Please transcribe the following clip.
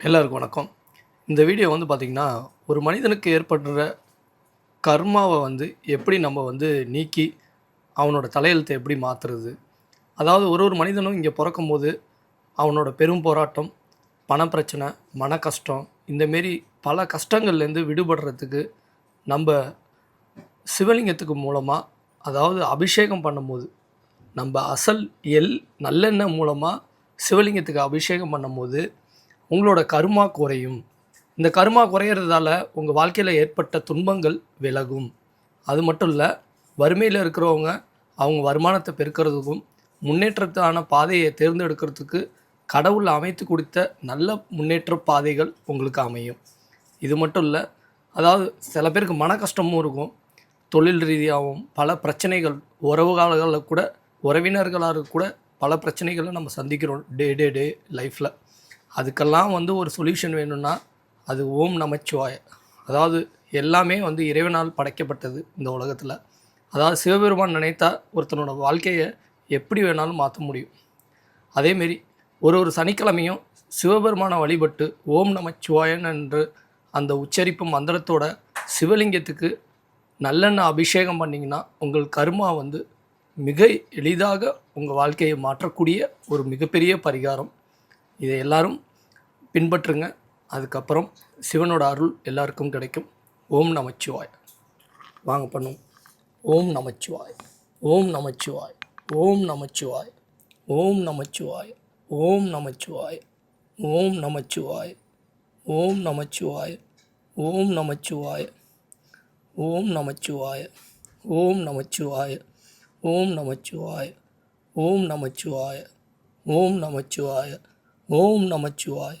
எல்லாருக்கும் வணக்கம். இந்த வீடியோ வந்து பார்த்திங்கன்னா ஒரு மனிதனுக்கு ஏற்படுற கர்மாவை வந்து எப்படி நம்ம வந்து நீக்கி அவனோட தலையெழுத்தை எப்படி மாற்றுறது அதாவது ஒரு ஒரு மனிதனும் இங்கே பிறக்கும்போது அவனோட பெரும் போராட்டம் பணப்பிரச்சனை மன கஷ்டம் இந்தமாரி பல கஷ்டங்கள்லேருந்து விடுபடுறதுக்கு நம்ம சிவலிங்கத்துக்கு மூலமாக அதாவது அபிஷேகம் பண்ணும்போது நம்ம அசல் எல் நல்லெண்ணெய் மூலமாக சிவலிங்கத்துக்கு அபிஷேகம் பண்ணும்போது உங்களோட கருமா குறையும். இந்த கருமா குறையிறதால உங்கள் வாழ்க்கையில் ஏற்பட்ட துன்பங்கள் விலகும். அது மட்டும் இல்லை வறுமையில் இருக்கிறவங்க அவங்க வருமானத்தை பெருக்கிறதுக்கும் முன்னேற்றத்தான பாதையை தேர்ந்தெடுக்கிறதுக்கு கடவுள் அமைத்து கொடுத்த நல்ல முன்னேற்ற பாதைகள் உங்களுக்கு அமையும். இது மட்டும் இல்லை அதாவது சில பேருக்கு மன கஷ்டமும் இருக்கும். தொழில் ரீதியாகவும் பல பிரச்சனைகள் உறவுகாலங்களில் கூட உறவினர்களாக கூட பல பிரச்சனைகளை நம்ம சந்திக்கிறோம் டே டே டே லைஃப்பில் அதுக்கெல்லாம் வந்து ஒரு சொல்யூஷன் வேணும்னா அது ஓம் நமச்சிவாய. அதாவது எல்லாமே வந்து இறைவனால் படைக்கப்பட்டது இந்த உலகத்தில். அதாவது சிவபெருமான் நினைத்தா ஒருத்தனோட வாழ்க்கையை எப்படி வேணாலும் மாற்ற முடியும். அதேமாரி ஒரு ஒரு சனிக்கிழமையும் சிவபெருமானை வழிபட்டு ஓம் நமச்சிவாயன் என்று அந்த உச்சரிப்பு மந்திரத்தோட சிவலிங்கத்துக்கு நல்லெண்ணெய் அபிஷேகம் பண்ணிங்கன்னா உங்கள் கர்மா வந்து மிக எளிதாக உங்கள் வாழ்க்கையை மாற்றக்கூடிய ஒரு மிகப்பெரிய பரிகாரம். இதை எல்லாரும் பின்பற்றுங்க அதுக்கப்புறம் சிவனோட அருள் எல்லாருக்கும் கிடைக்கும் ஓம் நமச்சிவாய் வாங்க பண்ணும் ஓம் நமச்சிவாய் ஓம் நமச்சிவாய் ஓம் நமச்சிவாய் ஓம் நமச்சிவாய் ஓம் நமச்சிவாய் ஓம் நமச்சிவாய் ஓம் நமச்சிவாய் ஓம் நமச்சிவாய் ஓம் நமச்சிவாய் ஓம் நமச்சிவாய் ஓம் நமச்சிவாய் ஓம் நமச்சிவாய் ஓம் நமச்சிவாய் ஓம் நமச்சிவாய்